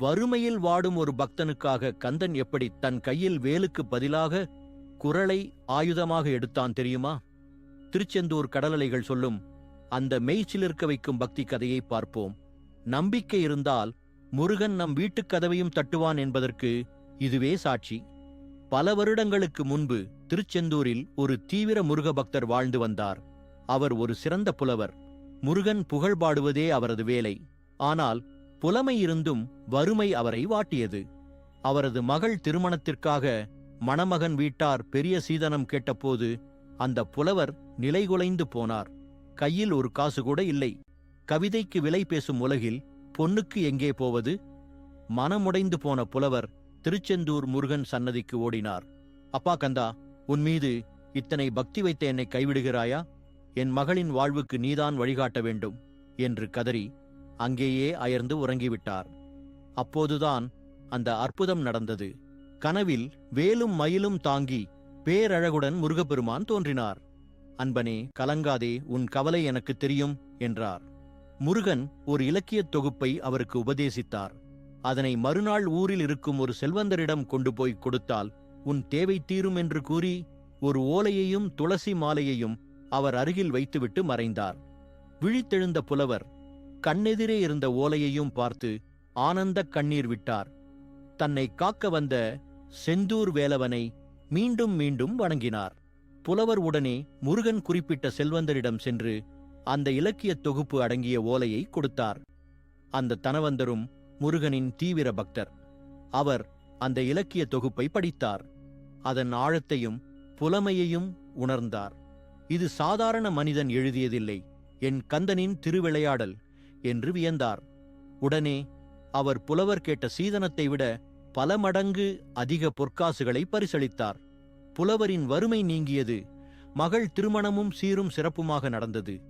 வறுமையில் வாடும் ஒரு பக்தனுக்காக கந்தன் எப்படி தன் கையில் வேலுக்கு பதிலாக குரலை ஆயுதமாக எடுத்தான் தெரியுமா? திருச்செந்தூர் கடலலைகள் சொல்லும் அந்த மெய்ச்சிலிருக்க வைக்கும் பக்தி கதையை பார்ப்போம். நம்பிக்கை இருந்தால் முருகன் நம் வீட்டுக் கதவையும் தட்டுவான் என்பதற்கு இதுவே சாட்சி. பல வருடங்களுக்கு முன்பு திருச்செந்தூரில் ஒரு தீவிர முருக பக்தர் வாழ்ந்து வந்தார். அவர் ஒரு சிறந்த புலவர். முருகன் புகழ் பாடுவதே அவரது வேலை. ஆனால் புலமை இருந்தும் வறுமை அவரை வாட்டியது. அவரது மகள் திருமணத்திற்காக மணமகன் வீட்டார் பெரிய சீதனம் கேட்டபோது அந்த புலவர் நிலைகுலைந்து போனார். கையில் ஒரு காசு கூட இல்லை. கவிதைக்கு விலை பேசும் உலகில் பொன்னுக்கு எங்கே போவது? மனமுடைந்து போன புலவர் திருச்செந்தூர் முருகன் சன்னதிக்கு ஓடினார். அப்பா கந்தா உன் மீது இத்தனை பக்தி வைத்த என்னை கைவிடுகிறாயா? என் மகளின் வாழ்வுக்கு நீதான் வழிகாட்ட வேண்டும் என்று கதறி அங்கேயே அயர்ந்து உறங்கிவிட்டார். அப்போதுதான் அந்த அற்புதம் நடந்தது. கனவில் வேலும் மயிலும் தாங்கி பேரழகுடன் முருகப்பெருமான் தோன்றினார். அன்பனே கலங்காதே உன் கவலை எனக்கு தெரியும் என்றார். முருகன் ஒரு இலக்கியத் தொகுப்பை அவருக்கு உபதேசித்தார். அதனை மறுநாள் ஊரில் இருக்கும் ஒரு செல்வந்தரிடம் கொண்டு போய் கொடுத்தால் உன் தேவை தீரும் என்று கூறி ஒரு ஓலையையும் துளசி மாலையையும் அவர் அருகில் வைத்துவிட்டு மறைந்தார். விழித்தெழுந்த புலவர் கண்ணெதிரே இருந்த ஓலையையும் பார்த்து ஆனந்தக் கண்ணீர் விட்டார். தன்னை காக்க வந்த செந்தூர் வேலவனை மீண்டும் மீண்டும் வணங்கினார். புலவர் உடனே முருகன் குறிப்பிட்ட செல்வந்தரிடம் சென்று அந்த இலக்கியத் தொகுப்பு அடங்கிய ஓலையை கொடுத்தார். அந்த தனவந்தரும் முருகனின் தீவிர பக்தர். அவர் அந்த இலக்கிய தொகுப்பை படித்தார். அதன் ஆழத்தையும் புலமையையும் உணர்ந்தார். இது சாதாரண மனிதன் எழுதியதில்லை. என் கந்தனின் திருவிளையாடல் என்று வியந்தார். உடனே அவர் புலவர் கேட்ட சீதனத்தை விட பல மடங்கு அதிக பொற்காசுகளை பரிசளித்தார். புலவரின் வறுமை நீங்கியது மகள் திருமணமும் சீரும் சிறப்புமாக நடந்தது.